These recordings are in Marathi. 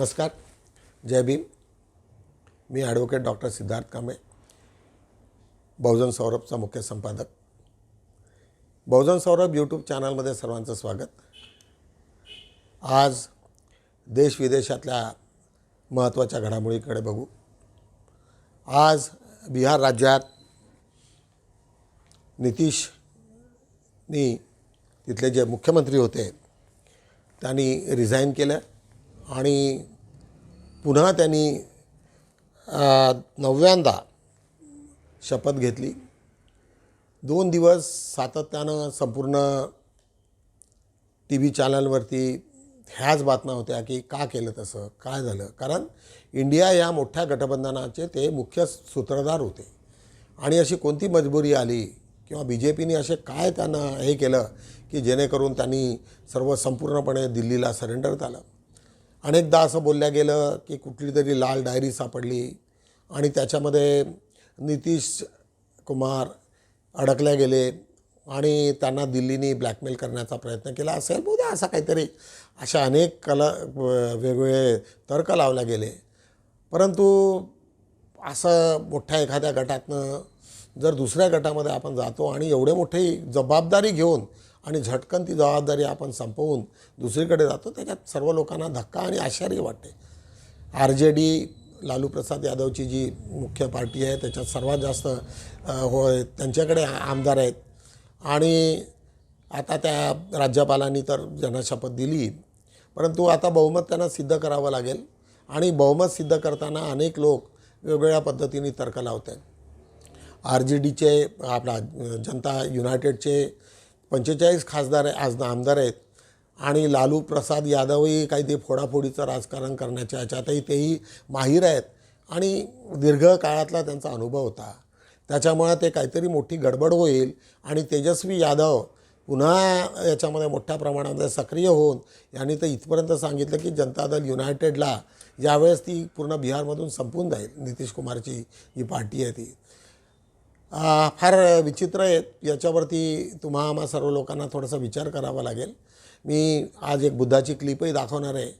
नमस्कार जय भीम. मी ॲडव्होकेट डॉक्टर सिद्धार्थ कांबळे बहुजन सौरभचा मुख्य संपादक. बहुजन सौरभ यूट्यूब चॅनलमध्ये सर्वांचं स्वागत. आज देश विदेशातल्या महत्त्वाच्या घडामोडीकडे बघू. आज बिहार राज्यात नितीशनी तिथले जे मुख्यमंत्री होते त्यांनी रिझाईन केलं. आणि पुन्हा त्यांनी नव्यांदा नवव्यांदा शपथ घेतली. दोन दिवस सातत्यानं संपूर्ण टी व्ही चॅनलवरती ह्याच बातम्या होत्या की का केलं तसं काय झालं. कारण इंडिया या मोठ्या गठबंधनाचे ते मुख्य सूत्रधार होते. आणि अशी कोणती मजबुरी आली किंवा बी जे पीने असे काय त्यांना हे केलं की जेणेकरून त्यांनी सर्व संपूर्णपणे दिल्लीला सरेंडर झालं? अनेकदा असं बोलल्या गेलं की कुठली तरी लाल डायरी सापडली आणि त्याच्यामध्ये नितीश कुमार अडकल्या गेले आणि त्यांना दिल्लीने ब्लॅकमेल करण्याचा प्रयत्न केला. असेल बहुधा असा काहीतरी अशा अनेक कला वेगवेगळे तर्क लावले गेले. परंतु असं मोठ्या एखाद्या गटातनं जर दुसऱ्या गटामध्ये आपण जातो आणि एवढे मोठे जबाबदारी घेऊन आणि झटकन ती जबाबदारी आपण संपवून दुसरीकडे जातो त्याच्यात सर्व लोकांना धक्का आणि आश्चर्य वाटते. R J D Lalu Prasad यादवची जी मुख्य पार्टी आहे त्याच्यात सर्वात जास्त होय त्यांच्याकडे आमदार आहेत. आणि आता त्या राज्यपालांनी तर ज्यांना शपथ दिली परंतु आता बहुमत त्यांना सिद्ध करावं लागेल. आणि बहुमत सिद्ध करताना अनेक लोक वेगवेगळ्या पद्धतीने तर्क लावत आहेत आर जे डीचे आपला जनता युनायटेडचे पंचेचाळीस खासदार आहे आज आमदार आहेत. आणि लालू प्रसाद यादवही काही ते फोडाफोडीचं राजकारण करण्याच्या ह्याच्यातही तेही माहीर आहेत. आणि दीर्घ काळातला त्यांचा अनुभव होता. त्याच्यामुळे ते काहीतरी मोठी गडबड होईल आणि तेजस्वी यादव पुन्हा याच्यामध्ये मोठ्या प्रमाणामध्ये सक्रिय होऊन यांनी तर इथपर्यंत सांगितलं की जनता दल युनायटेडला यावेळेस ती पूर्ण बिहारमधून संपून जाईल. नितीश कुमारची जी पार्टी आहे ती. फार विचित्र आहेत याच्यावरती तुम्हा आम्हा सर्व लोकांना थोडासा विचार करावा लागेल. मी आज एक बुद्धाची क्लिपही दाखवणार आहे.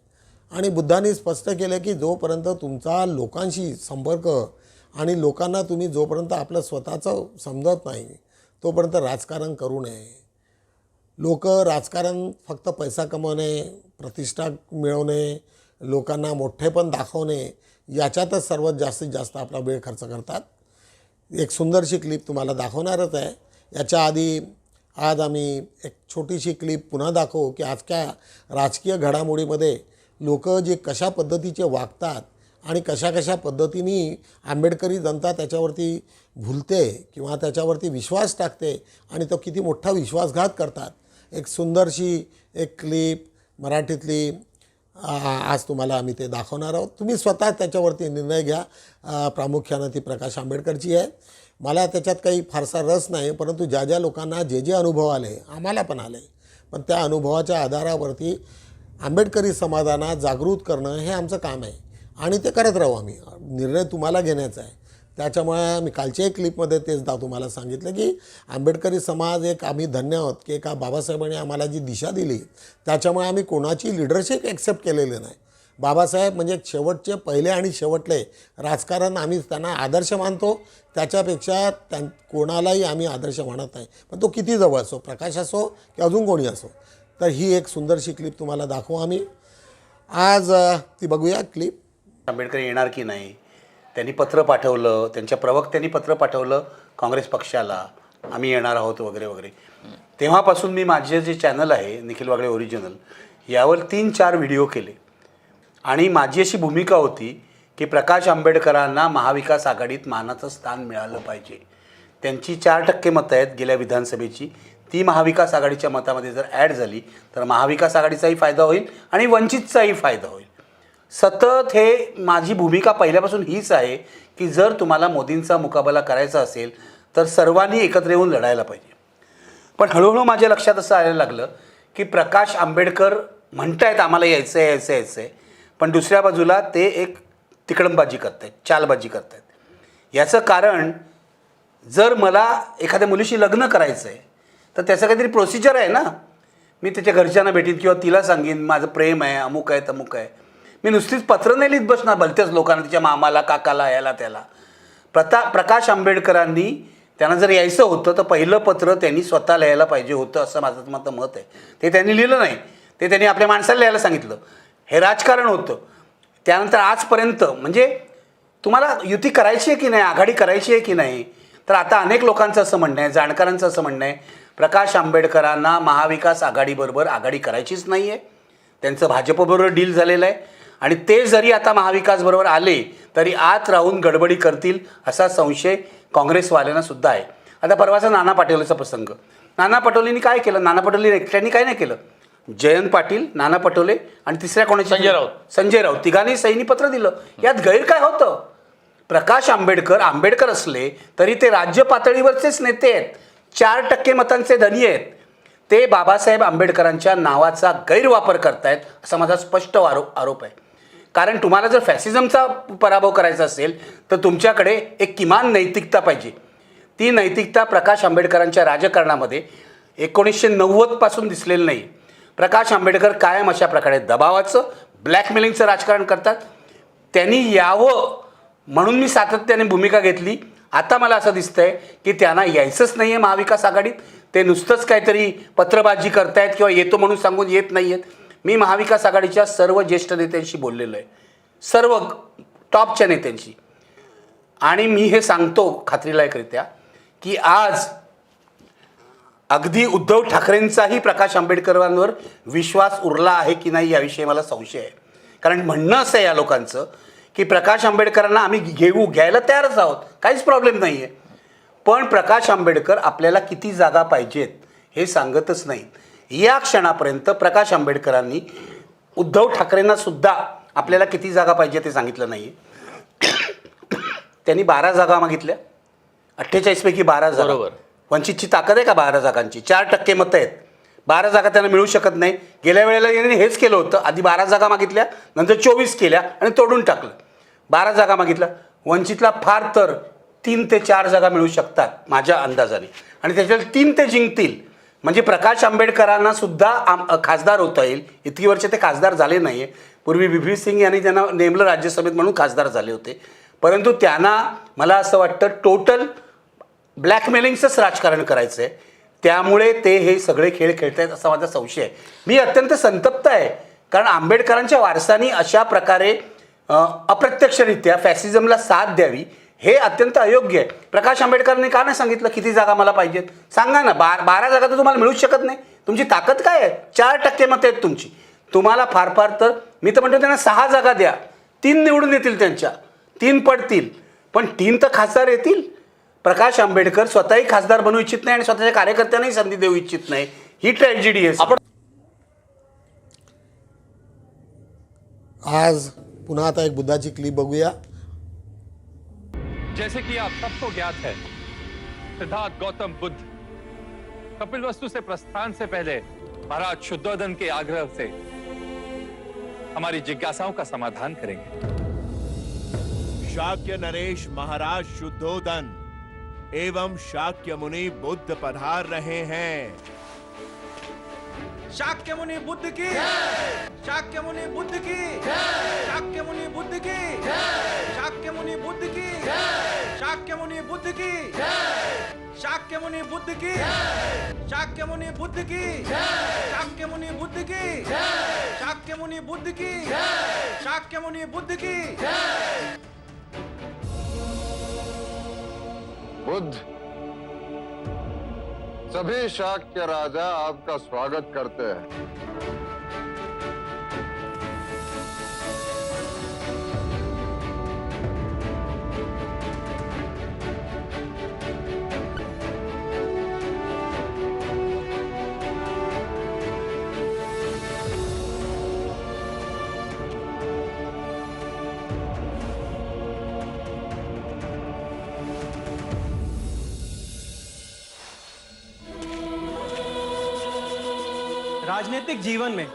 आणि बुद्धांनी स्पष्ट केलं की जोपर्यंत तुमचा लोकांशी संपर्क आणि लोकांना तुम्ही जोपर्यंत आपलं स्वतःचं समजत नाही तोपर्यंत राजकारण करू नये. लोक राजकारण फक्त पैसा कमवणे प्रतिष्ठा मिळवणे लोकांना मोठेपण दाखवणे याच्यातच सर्वात जास्तीत जास्त आपला वेळ खर्च करतात. एक सुंदरशी क्लिप तुम्हाला दाखवणारच आहे. याच्या आधी आज आम्ही एक छोटीशी क्लिप पुन्हा दाखवू की आजच्या राजकीय घडामोडीमध्ये लोक जे कशा पद्धतीचे वागतात आणि कशा कशा पद्धतीने आंबेडकरी जनता त्याच्यावरती भुलते किंवा त्याच्यावरती विश्वास टाकते आणि तो किती मोठा विश्वासघात करतात. एक सुंदरशी एक क्लिप मराठीतली आज तुम्हाला आम्ही ते दाखवणार आहोत. तुम्ही स्वतः त्याच्यावरती निर्णय घ्या. प्रामुख्यानं ती प्रकाश आंबेडकरची आहे. मला त्याच्यात काही फारसा रस नाही परंतु ज्या ज्या लोकांना जे जे अनुभव आले आम्हाला पण आले. पण त्या अनुभवाच्या आधारावरती आंबेडकरी समाजांना जागृत करणं हे आमचं काम आहे. आणि ते करत राहू आम्ही. निर्णय तुम्हाला घेण्याचा आहे. त्याच्यामुळे मी कालच्याही क्लिपमध्ये तेच दा तुम्हाला सांगितलं की आंबेडकरी समाज एक आम्ही धन्य आहोत की एका बाबासाहेबांनी आम्हाला जी दिशा दिली त्याच्यामुळे आम्ही कोणाची लिडरशिप ॲक्सेप्ट केलेली नाही. बाबासाहेब म्हणजे शेवटचे पहिले आणि शेवटले राजकारण आम्ही त्यांना आदर्श मानतो त्याच्यापेक्षा त्यां कोणालाही आम्ही आदर्श मानत नाही. पण तो किती जवळ असो प्रकाश असो की अजून कोणी असो तर ही एक सुंदरशी क्लिप तुम्हाला दाखवू आम्ही. आज ती बघूया क्लिप आंबेडकर येणार की नाही? त्यांनी पत्र पाठवलं त्यांच्या प्रवक्त्यांनी पत्र पाठवलं काँग्रेस पक्षाला आम्ही येणार आहोत वगैरे वगैरे. तेव्हापासून मी माझे जे चॅनल आहे निखिल वागळे ओरिजिनल यावर तीन चार व्हिडिओ केले. आणि माझी अशी भूमिका होती की प्रकाश आंबेडकरांना महाविकास आघाडीत मानाचं स्थान मिळालं पाहिजे. त्यांची चार टक्के मतं आहेत गेल्या विधानसभेची. ती महाविकास आघाडीच्या मतामध्ये जर ॲड झाली तर महाविकास आघाडीचाही फायदा होईल आणि वंचितचाही फायदा होईल. सतत हे माझी भूमिका पहिल्यापासून हीच आहे की जर तुम्हाला मोदींचा मुकाबला करायचा असेल तर सर्वांनी एकत्र येऊन लढायला पाहिजे. पण हळूहळू माझ्या लक्षात असं यायला लागलं की प्रकाश आंबेडकर म्हणतायत आम्हाला यायचं आहे यायचं आहे यायचं आहे पण दुसऱ्या बाजूला ते एक तिकडंबाजी करत आहेत चालबाजी करत आहेत याचं कारण जर मला एखाद्या मुलीशी लग्न करायचं आहे तर त्याचं काहीतरी प्रोसिजर आहे ना. मी त्याच्या घरच्यांना भेटीन किंवा तिला सांगेन माझं प्रेम आहे अमुक आहे तमुक आहे. मी नुसतीच पत्र नाही लिहित बसणार भलत्याच लोकांना तिच्या मामाला काकाला याला त्याला. प्रता प्रकाश आंबेडकरांनी त्यांना जर यायचं होतं तर पहिलं पत्र त्यांनी स्वतः लिहायला पाहिजे होतं असं माझं माझं मत आहे. ते त्यांनी लिहिलं नाही. ते त्यांनी आपल्या माणसाला लिहायला सांगितलं. हे राजकारण होतं. त्यानंतर आजपर्यंत म्हणजे तुम्हाला युती करायची आहे की नाही आघाडी करायची आहे की नाही? तर आता अनेक लोकांचं असं म्हणणं आहे जाणकारांचं असं म्हणणं आहे प्रकाश आंबेडकरांना महाविकास आघाडीबरोबर आघाडी करायचीच नाही आहे त्यांचं भाजपबरोबर डील झालेलं आहे. आणि ते जरी आता महाविकासबरोबर आले तरी आत राहून गडबडी करतील असा संशय काँग्रेसवाल्यांना सुद्धा आहे. आता परवाचा नाना पाटोलेचा प्रसंग. नाना पटोलेंनी काय केलं? नाना पटोले एकट्याने काय नाही केलं? जयंत पाटील नाना पटोले आणि तिसऱ्या कोणाची संजय राऊत. संजय राऊत. तिघांनी सैनी पत्र दिलं. यात गैर काय होतं? प्रकाश आंबेडकर आंबेडकर असले तरी ते राज्य पातळीवरचेच नेते आहेत. चार टक्के मतांचे धनी आहेत. ते बाबासाहेब आंबेडकरांच्या नावाचा गैरवापर करतायत असा माझा स्पष्ट आरोप आरोप आहे. कारण तुम्हाला जर फॅसिझमचा पराभव करायचा असेल तर तुमच्याकडे एक किमान नैतिकता पाहिजे. ती नैतिकता प्रकाश आंबेडकरांच्या राजकारणामध्ये एकोणीसशे नव्वदपासून दिसलेलं नाही. प्रकाश आंबेडकर कायम अशा प्रकारे दबावाचं ब्लॅकमेलिंगचं राजकारण करतात. त्यांनी यावं म्हणून मी सातत्याने भूमिका घेतली. आता मला असं दिसतंय की त्यांना यायचंच नाही आहे महाविकास आघाडीत. ते नुसतंच काहीतरी पत्रबाजी करतायत किंवा येतो म्हणून सांगून येत नाही आहेत मी महाविकास आघाडीच्या सर्व ज्येष्ठ नेत्यांशी बोललेलो आहे. सर्व टॉपच्या नेत्यांशी. आणि मी हे सांगतो खात्रीलायकरित्या की आज अगदी उद्धव ठाकरेंचाही प्रकाश आंबेडकरांवर विश्वास उरला आहे की नाही याविषयी मला संशय आहे. कारण म्हणणं असं आहे या लोकांचं की प्रकाश आंबेडकरांना आम्ही घेऊ घ्यायला तयारच आहोत. काहीच प्रॉब्लेम नाही आहे पण प्रकाश आंबेडकर आपल्याला किती जागा पाहिजेत हे सांगतच नाहीत. या क्षणापर्यंत प्रकाश आंबेडकरांनी उद्धव ठाकरेंना सुद्धा आपल्याला किती जागा पाहिजे ते सांगितलं नाही त्यांनी बारा जागा मागितल्या. अठ्ठेचाळीसपैकी बारा जागा. बरोबर. वंचितची ताकद आहे का बारा जागांची? चार टक्के मतं आहेत. बारा जागा त्यांना मिळू शकत नाही. गेल्या वेळेला यांनी हेच केलं होतं. आधी बारा जागा मागितल्या नंतर चोवीस केल्या आणि तोडून टाकलं. बारा जागा मागितल्या. वंचितला फार तर तीन ते चार जागा मिळू शकतात माझ्या अंदाजाने. आणि त्याच्यात तीन ते जिंकतील. म्हणजे प्रकाश आंबेडकरांना सुद्धा आम खासदार होता येईल. इतकी वर्ष ते खासदार झाले नाही आहे पूर्वी बिपी सिंग यांनी त्यांना नेमलं राज्यसभेत म्हणून खासदार झाले होते. परंतु त्यांना मला असं वाटतं टोटल ब्लॅकमेलिंगचंच राजकारण करायचं आहे त्यामुळे ते हे सगळे खेळ खेळत आहेत असा माझा संशय आहे. मी अत्यंत संतप्त आहे. कारण आंबेडकरांच्या वारसांनी अशा प्रकारे अप्रत्यक्षरित्या फॅसिझमला साथ द्यावी हे अत्यंत अयोग्य आहे. प्रकाश आंबेडकरांनी का नाही सांगितलं? किती जागा मला पाहिजेत? सांगा ना बार बारा जागा तर तुम्हाला मिळूच शकत नाही. तुमची ताकद काय आहे? चार टक्के मत आहेत तुमची. तुम्हाला फार फार तर मी तर म्हणतो त्यांना सहा जागा द्या. तीन निवडून येतील त्यांच्या. तीन पडतील. पण तीन तर खासदार येतील. प्रकाश आंबेडकर स्वतःही खासदार बनवू इच्छित नाही आणि स्वतःच्या कार्यकर्त्यांनाही संधी देऊ इच्छित नाही. ही ट्रॅजेडी आहे आपण आज पुन्हा आता एक बुद्धाची क्लिप बघूया. जैसे कि आप सबको ज्ञात है, सिद्धार्थ गौतम बुद्ध कपिल वस्तु से प्रस्थान से पहले महाराज शुद्धोधन के आग्रह से हमारी जिज्ञासाओं का समाधान करेंगे। शाक्य नरेश महाराज शुद्धोदन एवं शाक्य मुनि बुद्ध पधार रहे हैं। शाक्य मुनि बुद्ध की शाक्य मुनि बुद्ध की शाक्य मुनि बुद्ध की शाक्य मुनि बुद्ध की शाक्य मुनि बुद्ध की शाक्य मुनि बुद्ध की शाक्य मुनि बुद्ध की शाक्य मुनि बुद्ध सभी शाक के राजा आपका स्वागत करते हैं। राजनीतिक जीवन में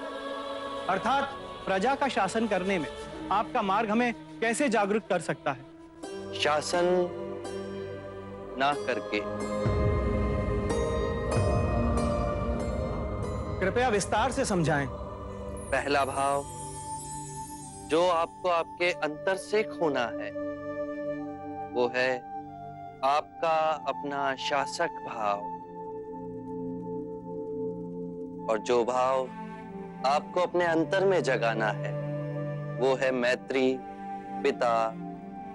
अर्थात प्रजा का शासन करने में आपका मार्ग हमें कैसे जागरूक कर सकता है? शासन ना करके। कृपया विस्तार से समझाएँ। पहला भाव जो आपको आपके अंतर से खोना है वो है आपका अपना शासक भाव। और जो भाव आपको अपने अंतर में जगाना है, वो है मैत्री, पिता,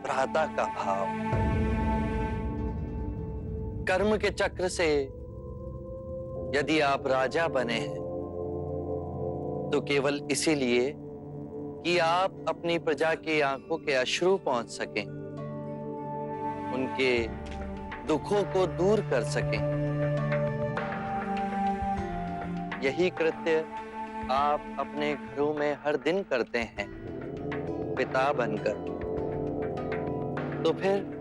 भ्राता का भाव। कर्म के चक्र से यदि आप राजा बने हैं तो केवल इसीलिए कि आप अपनी प्रजा की आँखों के अश्रु पहुँच सकें, उनके दुखों को दूर कर सकें। यही कृत्य आप अपने घरों में हर दिन करते हैं, पिता बनकर। तो फिर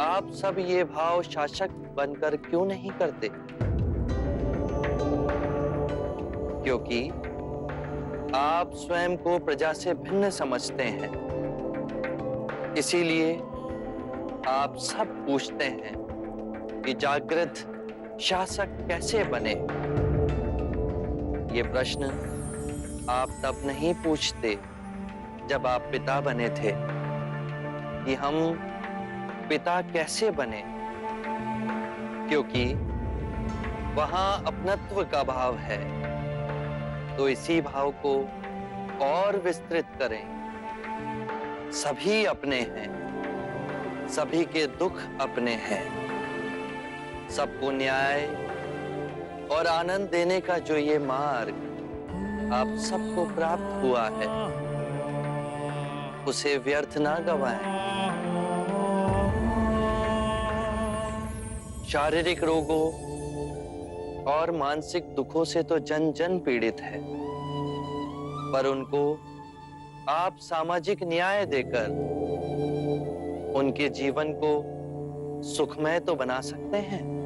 आप सब ये भाव शासक बनकर क्यों नहीं करते? क्योंकि आप स्वयं को प्रजा से भिन्न समझते हैं। इसीलिए आप सब पूछते हैं कि जागृत शासक कैसे बने? ये प्रश्न आप तब नहीं पूछते जब आप पिता बने थे कि हम पिता कैसे बने। क्योंकि वहाँ अपनत्व का भाव है। तो इसी भाव को और विस्तृत करें। सभी अपने हैं। सभी के दुख अपने हैं। सबको न्याय और आनंद देने का जो ये मार्ग आप सबको प्राप्त हुआ है, उसे व्यर्थ ना गवाएँ। शारीरिक रोगों और मानसिक दुखों से तो जन जन पीड़ित है, पर उनको आप सामाजिक न्याय देकर उनके जीवन को सुखमय तो बना सकते हैं।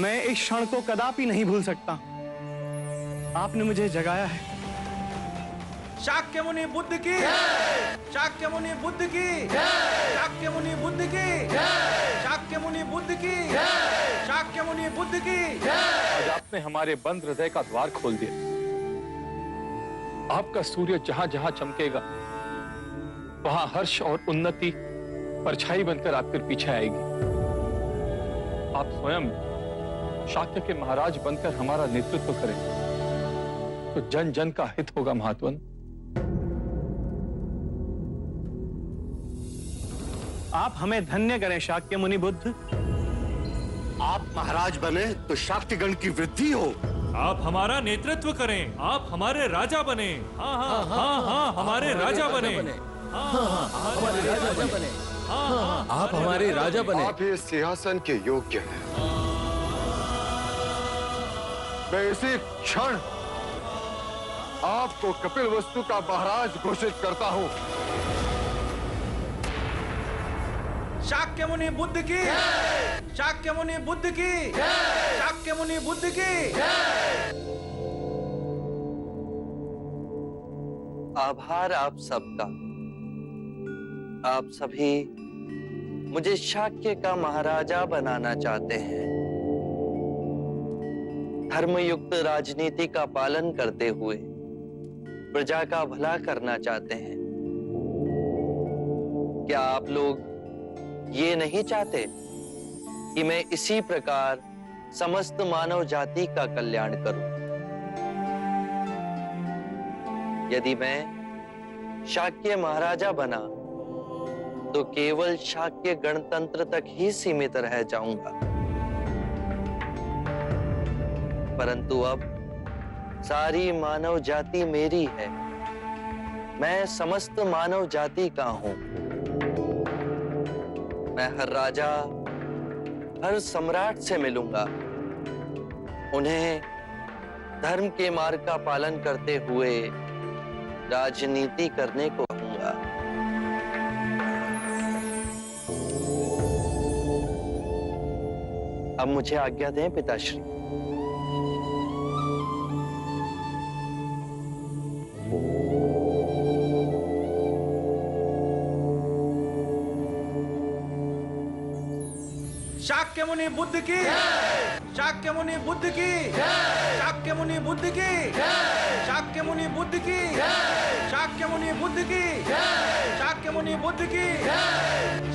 मैं इस क्षण को कदापि नहीं भूल सकता। आपने मुझे जगाया है। शाक्य मुनि बुद्ध की। शाक्य मुनि बुद्ध की। शाक्य मुनि बुद्ध की। शाक्य मुनि बुद्ध की। शाक्य मुनि बुद्ध की। आज आपने हमारे बंद हृदय का द्वार खोल दिया। आपका सूर्य जहाँ जहाँ चमकेगा वहाँ हर्ष और उन्नति परछाई बनकर आपके पीछे आएगी। आप स्वयं शाक्य के महाराज बनकर हमारा नेतृत्व करें। तो जन जन का हित होगा महात्वन आप हमें धन्य करें शाक्य मुनि बुद्ध। आप महाराज बने तो शाक्तिगण की वृद्धि हो। आप हमारा नेतृत्व करें आप हमारे राजा बने। हाँ हाँ हाँ हाँ हमारे राजा बने। हाँ हाँ हमारे राजा बने। हाँ हाँ आप हमारे राजा बने। आप इस सिंहासन के योग्य हैं। मैं इसी क्षण। आपको कपिल वस्तु का महाराज घोषित करता हूँ। शाक्य मुनि बुद्ध की। शाक्य मुनि बुद्ध की। शाक्य मुनि बुद्ध की। आभार आप सबका। आप सभी मुझे शाक्य का महाराजा बनाना चाहते हैं। धर्मयुक्त राजनीति का पालन करते हुए प्रजा का भला करना चाहते हैं। क्या आप लोग ये नहीं चाहते कि मैं इसी प्रकार समस्त मानव जाति का कल्याण करूँ? यदि मैं शाक्य महाराजा बना तो केवल शाक्य गणतंत्र तक ही सीमित रह जाऊँगा। परंतु अब सारी मानव जाति मेरी है। मैं समस्त मानव जाति का हूँ। मैं हर राजा, हर सम्राट से मिलूँगा। उन्हें धर्म के मार्ग का पालन करते हुए राजनीति करने को कहूँगा। अब मुझे आज्ञा दें, पिताश्री। शाक्य मुनि बुद्ध की। शाक्य बुद्ध की। शाक्यमुनी बुद्ध की। शाक्य बुद्ध की। शाक्यमुनी बुद्ध की। शाक्य बुद्ध की।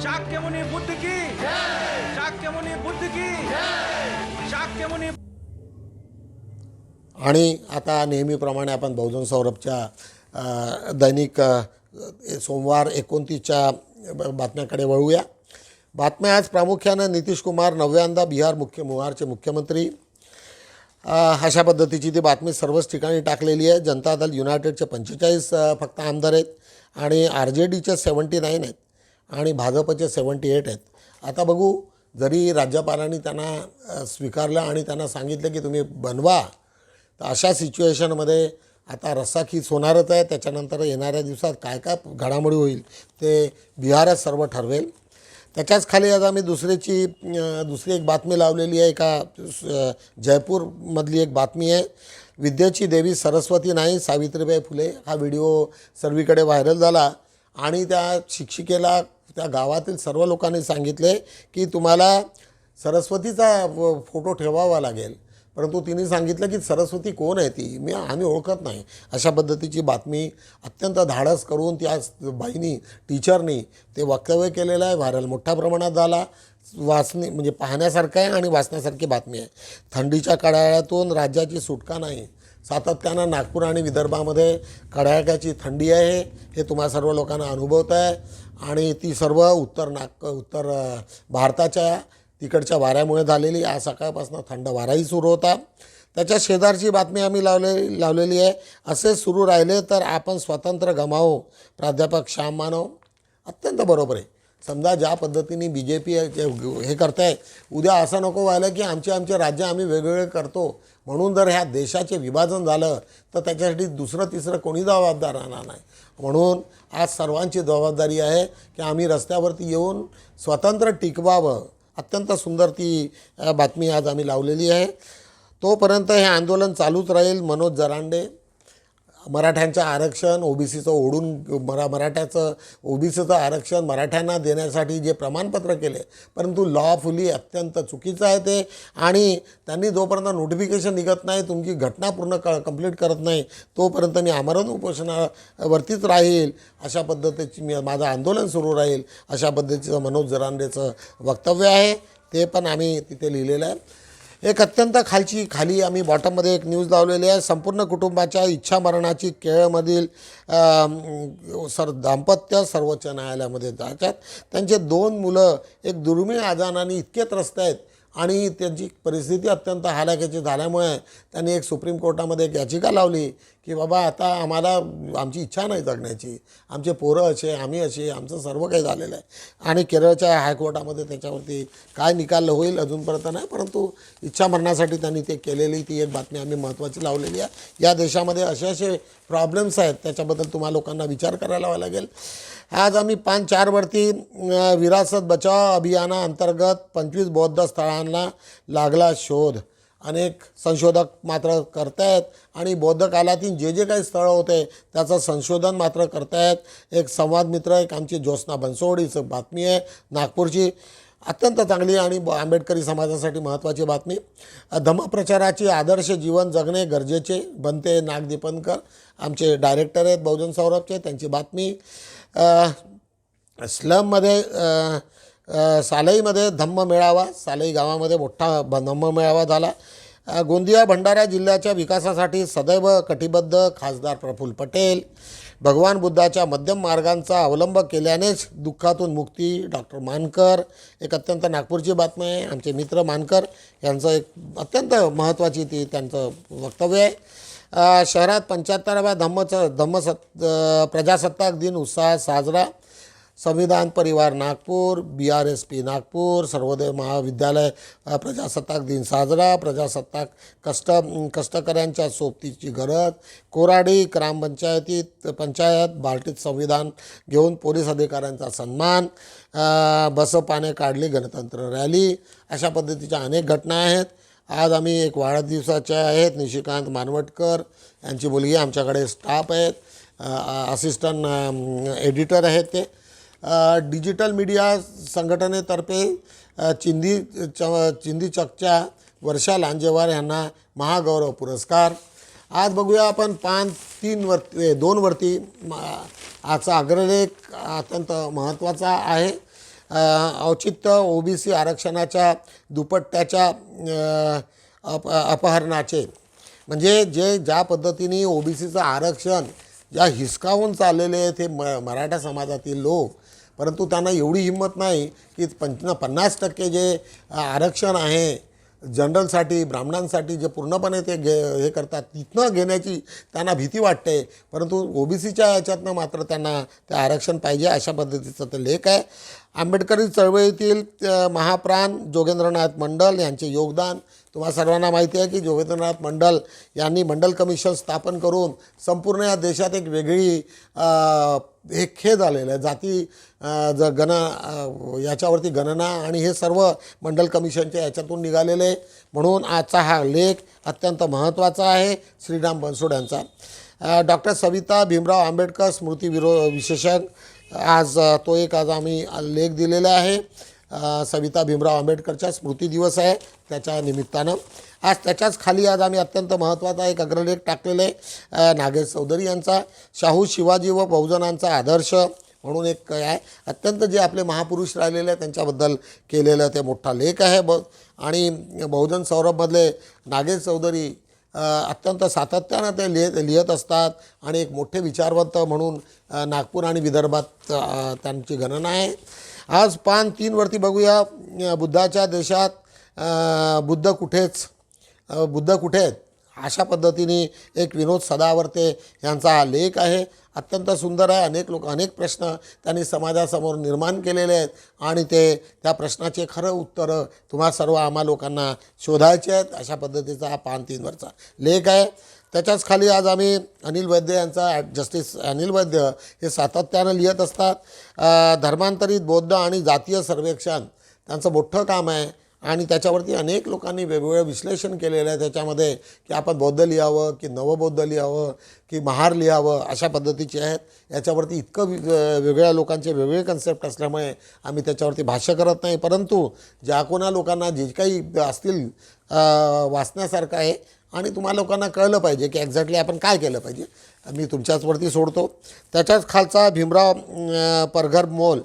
शाक्य बुद्ध की। शाक्य बुद्ध की। शाक्य आणि आता नेहमीप्रमाणे आपण बहुजन सौरभच्या दैनिक सोमवार एकोणतीसच्या बातम्याकडे वळूया. बातम्या आज प्रामुख्यानं नितीश कुमार नव्यांदा बिहार मुख्य बिहारचे मुख्यमंत्री. अशा पद्धतीची ती बातमी सर्वच ठिकाणी टाकलेली आहे. जनता दल युनायटेडचे पंचेचाळीस फक्त आमदार आहेत आणि आर जे डीचे सेवन्टी नाईन आहेत आणि भाजपचे सेवन्टी एट आहेत. आता बघू जरी राज्यपालांनी त्यांना स्वीकारलं आणि त्यांना सांगितलं की तुम्ही बनवा तर अशा सिच्युएशनमध्ये आता रस्साखीच होणारच आहे. त्याच्यानंतर येणाऱ्या दिवसात काय काय घडामोडी होईल ते बिहारच सर्व ठरवेल. त्याच्याच खाली आता आम्ही दुसरीची दुसरी एक बातमी लावलेली आहे एका जयपूरमधली एक बातमी आहे. विद्येची देवी सरस्वती नाही सावित्रीबाई फुले. हा व्हिडिओ सर्वीकडे व्हायरल झाला आणि त्या शिक्षिकेला त्या गावातील सर्व लोकांनी सांगितले की तुम्हाला सरस्वतीचा व- फोटो ठेवावा लागेल. परंतु तिने सांगितलं की सरस्वती कोण आहे ती? मी आम्ही ओळखत नाही. अशा पद्धतीची बातमी अत्यंत धाडस करून त्या बाईनी टीचरनी ते वक्तव्य केलेलं आहे व्हायरल. मोठ्या प्रमाणात झाला. वाचणे म्हणजे पाहण्यासारखं आहे आणि वाचण्यासारखी बातमी आहे. थंडीच्या कडाळ्यातून राज्याची सुटका नाही. सातत्यानं नागपूर आणि विदर्भामध्ये कडाक्याची थंडी आहे. हे तुम्हा सर्व लोकांना अनुभवत आहे आणि ती सर्व उत्तर नाग उत्तर भारताच्या तिकडच्या वाऱ्यामुळे झालेली आज सकाळपासून थंड वाराही सुरू होता. त्याच्या शेजारची बातमी आम्ही लावले लावलेली आहे. असे सुरू राहिले तर आपण स्वतंत्र गमावो. प्राध्यापक श्याम मानव अत्यंत बरोबर आहे. समजा ज्या पद्धतीने बी जे पी हे करत आहे उद्या असं नको व्हायला की आमचे आमचे राज्य आम्ही वेगवेगळे करतो. म्हणून जर ह्या देशाचे विभाजन झालं तर त्याच्यासाठी दुसरं तिसरं कोणी जबाबदार राहणार नाही. म्हणून आज सर्वांची जबाबदारी आहे की आम्ही रस्त्यावरती येऊन स्वतंत्र टिकवावं. अत्यंत सुंदर ती बातमी आज आम्ही लावलेली आहे. तोपर्यंत हे आंदोलन चालूच राहील. मनोज जरांडे. मराठ्यांचं आरक्षण ओबीसीचं ओढून मरा मराठ्याचं ओबीसीचं आरक्षण मराठ्यांना देण्यासाठी जे प्रमाणपत्र केले परंतु लॉफुली अत्यंत चुकीचं आहे ते. आणि त्यांनी जोपर्यंत नोटिफिकेशन निघत नाही तुमची घटना पूर्ण क कंप्लीट करत नाही तोपर्यंत मी आमरण उपोषणावरतीच राहील. अशा पद्धतीची मी माझं आंदोलन सुरू राहील. अशा पद्धतीचं मनोज जरांडेचं वक्तव्य आहे. ते पण आम्ही तिथे लिहिलेलं आहे. एक अत्यंत खालची खाली आम्ही बॉटममध्ये एक न्यूज लावलेली आहे. संपूर्ण कुटुंबाच्या इच्छा मरणाची सर दाम्पत्य सर्वोच्च न्यायालयामध्ये जातात. त्यांचे दोन मुलं एक दुर्मिळ आजाराने इतके त्रस्त आहेत आणि त्यांची परिस्थिती अत्यंत हालाक्याची झाल्यामुळे त्यांनी एक सुप्रीम कोर्टामध्ये एक याचिका लावली की बाबा आता आम्हाला आमची इच्छा नाही जगण्याची. आमचे पोरं असे आम्ही असे आमचं सर्व काही झालेलं आहे. आणि केरळच्या हायकोर्टामध्ये त्याच्यावरती काय निकाल होईल अजूनपर्यंत नाही परंतु इच्छा मरणासाठी त्यांनी ते केलेली ती एक बातमी आम्ही महत्त्वाची लावलेली आहे. या देशामध्ये असे असे प्रॉब्लेम्स आहेत त्याच्याबद्दल तुम्हाला लोकांना विचार करायला लागेल. आज आम्ही पाच चारवरती विरासत बचाव अभियानाअंतर्गत पंचवीस बौद्ध स्थळांना लागला शोध. अनेक संशोधक मात्र करतायत आणि बौद्ध कालातील जे जे काही स्थळं होते त्याचं संशोधन मात्र करतायत. एक संवाद मित्र एक आमची ज्योत्स्ना बनसोडीचं बातमी आहे. नागपूरची अत्यंत चांगली आणि ब- आंबेडकरी समाजासाठी महत्त्वाची बातमी. धम्मप्रचाराची आदर्श जीवन जगणे गरजेचे बनते नागदीपनकर आमचे डायरेक्टर आहेत बहुजन सौरभचे त्यांची बातमी. स्लममध्ये सालईमध्ये धम्म मेळावा सालई गावामध्ये मोठा ब- धम्म मेळावा झाला. गोंदिया भंडारा जिल्ह्याच्या विकासासाठी सदैव कटिबद्ध खासदार प्रफुल्ल पटेल. भगवान बुद्धाच्या मध्यम मार्गांचा अवलंब केल्यानेच दुःखातून मुक्ती. डॉक्टर मानकर एक अत्यंत नागपूरची बातमी आहे. आमचे मित्र मानकर यांचं एक अत्यंत महत्त्वाची ती त्यांचं वक्तव्य आहे. शहरात पंच्याहत्तराव्या धम्मच धम्मसत् प्रजासत्ताक दिन उत्साहात साजरा. संविधान परिवार Nagpur B R S P Nagpur Sarvodaya महाविद्यालय प्रजासत्ताक दिन साजरा प्रजासत्ताक कष्ट कष्टकऱ्यांच्या सोबतीची गरज कोराडी ग्रामपंचायतीत पंचायत बार्टीत संविधान घेऊन पोलीस अधिकाऱ्यांचा सन्मान बसपाने काढली गणतंत्र रॅली अशा पद्धतीच्या अनेक घटना आहेत. आज आम्ही एक वाढदिवसाच्या आहेत निशिकांत मानवटकर यांची मुलगी आमच्याकडे स्टाफ आहेत. असिस्टंट एडिटर आहेत ते. डिजिटल मीडिया संघटनेतर्फे चिंदी च चिंदी चकच्या वर्षा लांजेवार यांना महागौरव पुरस्कार. आज बघूया आपण पान तीन वरती दोन वरती आजचा अग्रलेख अत्यंत महत्त्वाचा आहे. अ, औचित्य ओबीसी आरक्षणाच्या दुपट्ट्याच्या अप अपहरणाचे. म्हणजे जे ज्या पद्धतीने ओबीसीचं आरक्षण ज्या हिसकावून चाललेले आहेत हे म मराठा समाजातील लोक परंतु त्यांना एवढी हिंमत नाही की पंच पन्नास टक्के जे आरक्षण आहे जनरलसाठी ब्राह्मणांसाठी जे पूर्णपणे ते घे हे करतात तिथनं घेण्याची त्यांना भीती वाटते. परंतु ओबीसीच्या याच्यातनं मात्र त्यांना ते आरक्षण पाहिजे अशा पद्धतीचं ते लेख आहे. आंबेडकरी चळवळीतील महाप्राण जोगेंद्रनाथ मंडल यांचे योगदान तुम्हा सर्वांना माहिती आहे की जोगेंद्रनाथ मंडल यांनी मंडल कमिशन स्थापन करून संपूर्ण या देशात एक वेगळी हे खेद आलेलं आहे. जाती ज गण याच्यावरती गणना आणि हे सर्व मंडल कमिशनच्या याच्यातून निघालेले आहे. म्हणून आजचा हा लेख अत्यंत महत्त्वाचा आहे. श्रीराम बनसोड यांचा. डॉक्टर सविता भीमराव आंबेडकर स्मृती विरो विशेषक आज तो एक आज आम्ही लेख दिलेला आहे. सविता भीमराव आंबेडकरच्या स्मृती दिवस आहे त्याच्या निमित्तानं. आज त्याच्याच खाली आज आम्ही अत्यंत महत्त्वाचा एक अग्रलेख टाकलेला आहे. नागेश चौधरी यांचा शाहू शिवाजी व बहुजनांचा आदर्श म्हणून एक आहे. अत्यंत जे आपले महापुरुष राहिलेले आहेत त्यांच्याबद्दल केलेलं ते मोठा लेख आहे. ब आणि बहुजन सौरभमधले नागेश चौधरी अत्यंत सातत्यानं ते लिहित लिहित असतात आणि एक मोठे विचारवंत म्हणून नागपूर आणि विदर्भात त्यांची गणना आहे. आज पान तीनवरती बघूया. बुद्धाच्या देशात बुद्ध कुठेच बुद्ध कुठे आहेत? अशा पद्धतीने एक विनोद सदावर्ते यांचा हा लेख आहे. अत्यंत सुंदर आहे. अनेक लोक अनेक प्रश्न त्यांनी समाजासमोर निर्माण केलेले आहेत. आणि ते त्या प्रश्नाचे खरं उत्तरं तुम्हा सर्व आम्हा लोकांना शोधायचे आहेत. अशा पद्धतीचा हा पान तीनवरचा लेख आहे. त्याच्याच खाली आज आम्ही अनिल वैद्य यांचा ॲट जस्टिस अनिल वैद्य हे सातत्यानं लिहित असतात. धर्मांतरित बौद्ध आणि जातीय सर्वेक्षण त्यांचं मोठं काम आहे. आणि त्याच्यावरती अनेक लोकांनी वेगवेगळं विश्लेषण केलेलं आहे. त्याच्यामध्ये की आपण बौद्ध लिहावं की नवबौद्ध लिहावं की महार लिहावं अशा पद्धतीचे आहेत. याच्यावरती इतकं वेगळ्या लोकांचे वेगळे कन्सेप्ट असल्यामुळे आम्ही त्याच्यावरती भाष्य करत नाही. परंतु ज्या कोणा लोकांना जे काही असतील वाचण्यासारखं आहे आणि तुम्हा लोकांना कळलं पाहिजे की एक्झॅक्टली आपण काय केलं पाहिजे. मी तुमच्याचवरती सोडतो. त्याच्याच खालचा भीमराव परघर मोल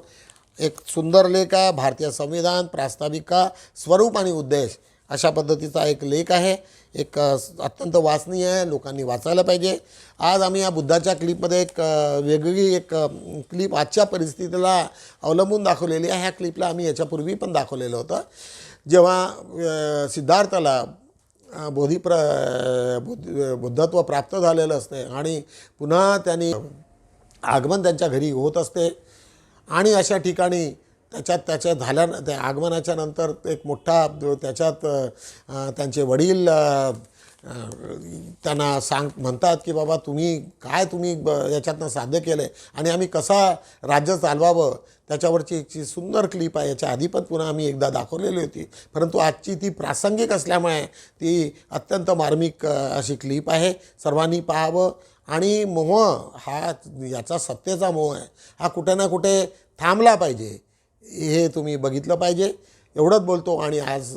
एक सुंदर लेख आहे भारतीय संविधान प्रास्ताविका स्वरूप आणि उद्देश अशा पद्धतीचा एक लेख आहे. एक अत्यंत वाचनीय आहे लोकांनी वाचायला पाहिजे. आज आम्ही या बुद्धाच्या क्लिपमध्ये एक वेगळी एक क्लिप आजच्या परिस्थितीला अवलंबून दाखवलेली आहे. ह्या क्लिपला आम्ही याच्यापूर्वी पण दाखवलेलं होतं. जेव्हा सिद्धार्थाला बोधिप्र बुद्ध बुद्धत्व प्राप्त झालेलं असते आणि पुन्हा त्यांनी आगमन त्यांच्या घरी होत असते. आणि अशा ठिकाणी त्याच्यात त्याच्या झाल्या त्या आगमनाच्या नंतर एक मोठा त्याच्यात त्यांचे वडील त्यांना सांग म्हणतात की बाबा तुम्ही काय तुम्ही ब याच्यातनं साध्य केलं आहे आणि आम्ही कसा राज्य चालवावं? त्याच्यावरची एक सुंदर क्लिप आहे याच्या आधी पण पुन्हा आम्ही एकदा दाखवलेली होती. परंतु आजची ती प्रासंगिक असल्यामुळे ती अत्यंत मार्मिक अशी क्लिप आहे. सर्वांनी पाहावं. आणि मोह हा याचा सत्तेचा मोह आहे. हा कुठे ना कुठे थांबला पाहिजे. हे तुम्ही बघितलं पाहिजे. एवढंच बोलतो आणि आज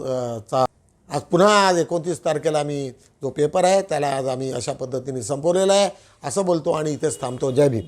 चा आज पुन्हा आज एकोणतीस तारखेला आम्ही जो पेपर आहे त्याला आज आम्ही अशा पद्धतीने संपवलेला आहे. असं बोलतो आणि इथेच थांबतो. जय भीम.